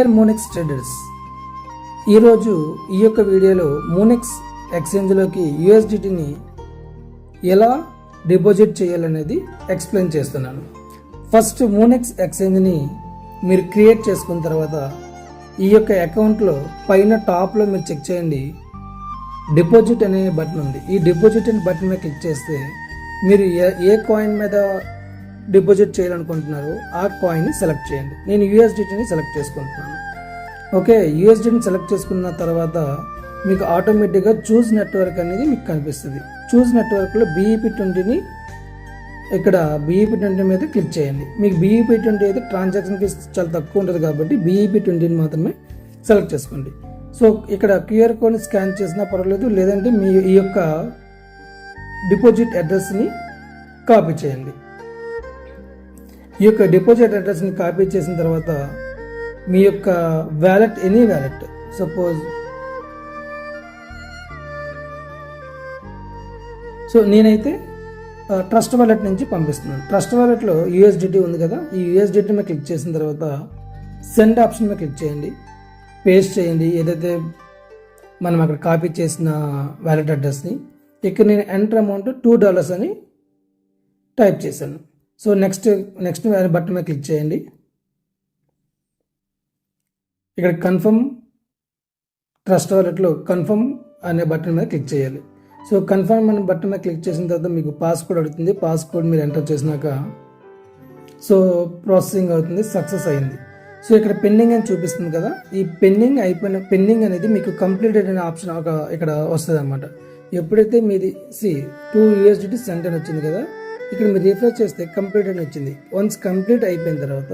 Dear traders ఈరోజు ఈ యొక్క వీడియోలో మోనిక్స్ ఎక్స్చేంజ్లోకి యూఎస్డిటీని ఎలా డిపాజిట్ చేయాలనేది ఎక్స్ప్లెయిన్ చేస్తున్నాను. ఫస్ట్ మోనిక్స్ ఎక్స్చేంజ్ని మీరు క్రియేట్ చేసుకున్న తర్వాత ఈ యొక్క అకౌంట్లో పైన టాప్లో మీరు చెక్ చేయండి. డిపాజిట్ అనే బటన్ ఉంది. ఈ డిపాజిట్ అనే బటన్ మీద క్లిక్ చేస్తే మీరు ఏ ఏ కాయిన్ మీద డిపాజిట్ చేయాలనుకుంటున్నారో ఆ కాయిన్ని సెలెక్ట్ చేయండి. నేను యూఎస్డిటీని సెలెక్ట్ చేసుకుంటున్నాను. ఓకే యూఎస్డిని సెలెక్ట్ చేసుకున్న తర్వాత మీకు ఆటోమేటిక్గా చూస్ నెట్వర్క్ అనేది మీకు కనిపిస్తుంది. చూస్ నెట్వర్క్లో బీఈపీ ట్వంటీని ఇక్కడ బీఈపీ ట్వంటీ మీద క్లిక్ చేయండి. మీకు బీఈపీ ట్వంటీ అయితే ట్రాన్సాక్షన్ ఫీస్ చాలా తక్కువ ఉంటుంది కాబట్టి బీఈపీ ట్వంటీని మాత్రమే సెలెక్ట్ చేసుకోండి. సో ఇక్కడ క్యూఆర్ కోడ్ని స్కాన్ చేసినా పర్వాలేదు లేదంటే మీ ఈ యొక్క డిపాజిట్ అడ్రస్ని కాపీ చేయండి. ఈ యొక్క డిపాజిట్ అడ్రస్ని కాపీ చేసిన తర్వాత మీ యొక్క wallet any wallet suppose. So నేనైతే ట్రస్ట్ వాలెట్ నుంచి పంపిస్తున్నాను. ట్రస్ట్ వాలెట్లో యూఎస్డిటీ ఉంది కదా ఈ యూఎస్డిటీ మీద క్లిక్ చేసిన తర్వాత సెండ్ ఆప్షన్ మీద క్లిక్ చేయండి. పేస్ట్ చేయండి. ఏదైతే మనం అక్కడ కాపీ చేసిన వ్యాలెట్ అడ్రస్ని ఇక్కడ నేను ఎంటర్ అమౌంట్ టూ డాలర్స్ అని టైప్ చేశాను. సో నెక్స్ట్ నెక్స్ట్ బటన్ మీద క్లిక్ చేయండి. ఇక్కడ కన్ఫర్మ్ ట్రస్ట్ వాలెట్లో కన్ఫర్మ్ అనే బటన్ మీద క్లిక్ చేయాలి. సో కన్ఫర్మ్ అనే బటన్ మీద క్లిక్ చేసిన తర్వాత మీకు పాస్కోడ్ అడుగుతుంది. పాస్కోడ్ మీరు ఎంటర్ చేసినాక సో ప్రాసెసింగ్ అవుతుంది సక్సెస్ అయింది. సో ఇక్కడ పెండింగ్ అని చూపిస్తుంది కదా. ఈ పెండింగ్ అయిపోయిన పెండింగ్ అనేది మీకు కంప్లీటెడ్ అనే ఆప్షన్ ఒక ఇక్కడ వస్తుంది అనమాట ఎప్పుడైతే మీది సి టూ యూఎస్డిటీ సెంటర్ అని వచ్చింది కదా ఇక్కడ మీరు రిఫ్రెష్ చేస్తే కంప్లీట్ అని వచ్చింది. వన్స్ కంప్లీట్ అయిపోయిన తర్వాత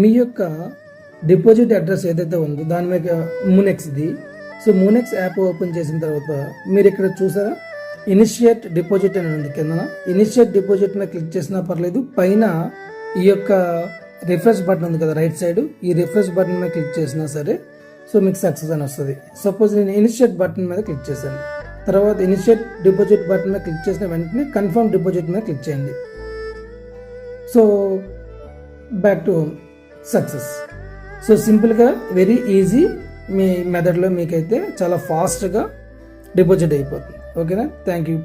మీ యొక్క డిపాజిట్ అడ్రస్ ఏదైతే ఉందో దాని మీద మూనెక్స్ది సో మూనెక్స్ యాప్ ఓపెన్ చేసిన తర్వాత మీరు ఇక్కడ చూసారా? ఇనిషియేట్ డిపాజిట్ అని ఉంది కింద ఇనిషియేట్ డిపాజిట్ మీద క్లిక్ చేసినా పర్లేదు. పైన ఈ యొక్క రిఫ్రెష్ బటన్ ఉంది కదా రైట్ సైడ్ ఈ రిఫ్రెష్ బటన్ మీద క్లిక్ చేసినా సరే సో మీకు సక్సెస్ అని వస్తుంది. సపోజ్ నేను ఇనిషియేట్ బటన్ మీద క్లిక్ చేశాను. తర్వాత ఇనిషియేట్ డిపాజిట్ బటన్ మీద క్లిక్ చేసిన వెంటనే కన్ఫర్మ్ డిపాజిట్ మీద క్లిక్ చేయండి. So back to success. So సింపుల్గా వెరీ ఈజీ. మీ మెథడ్లో మీకైతే చాలా ఫాస్ట్గా డిపాజిట్ అయిపోతుంది. ఓకేనా? Thank you.